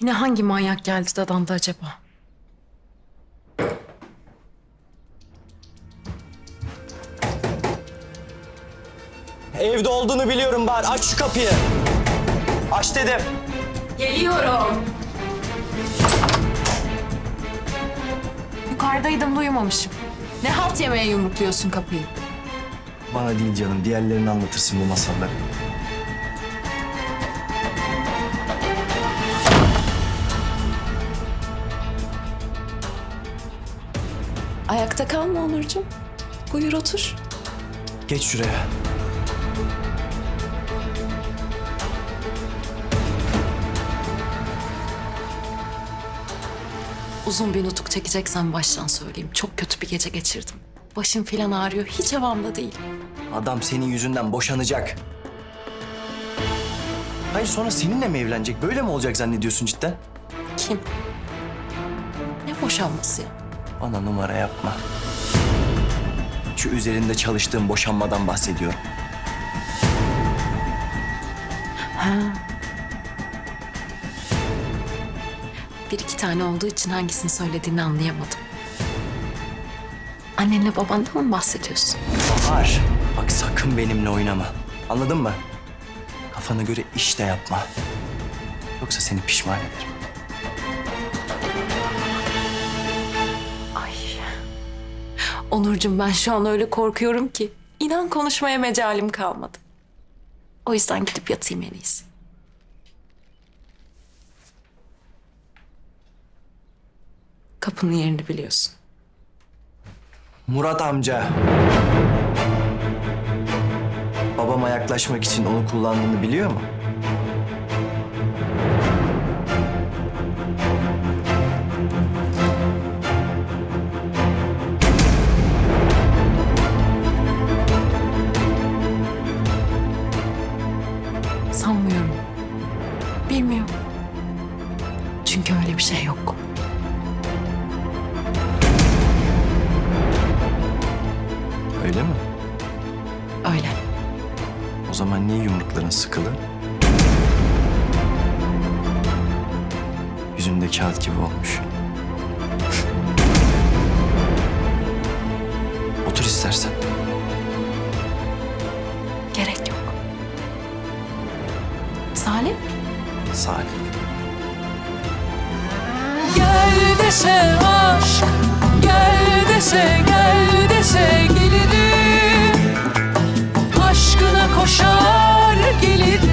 Yine hangi manyak geldi dadandı acaba? Evde olduğunu biliyorum bari. Aç şu kapıyı. Aç dedim. Geliyorum. Yukarıdaydım duymamışım. Ne halt yemeye yumrukluyorsun kapıyı? Bana değil canım. Diğerlerine anlatırsın bu masalları. Ayakta kalma Onurcuğum. Buyur otur. Geç şuraya. Uzun bir nutuk çekeceksen baştan söyleyeyim. Çok kötü bir gece geçirdim. Başım filan ağrıyor. Hiç havamda değil. Adam senin yüzünden boşanacak. Hayır sonra seninle mi evlenecek? Böyle mi olacak zannediyorsun cidden? Kim? Ne boşanması ya? Bana numara yapma. Şu üzerinde çalıştığım boşanmadan bahsediyorum. Ha. Bir iki tane olduğu için hangisini söylediğini anlayamadım. Annenle babandan mı bahsediyorsun? Bahar, bak sakın benimle oynama. Anladın mı? Kafana göre iş de yapma. Yoksa seni pişman ederim. Onurcuğum ben şu an öyle korkuyorum ki. İnan konuşmaya mecalim kalmadı. O yüzden gidip yatayım en iyisi. Kapının yerini biliyorsun. Murat amca. Babama yaklaşmak için onu kullandığını biliyor mu? Sanmıyorum. Bilmiyorum. Çünkü öyle bir şey yok. Öyle mi? Öyle. O zaman niye yumrukların sıkılı? Yüzünde kağıt gibi olmuş. Otur istersen. Salim? Salim. Gel dese aşk, gel dese, gel dese gelirim. Aşkına koşar gelirim.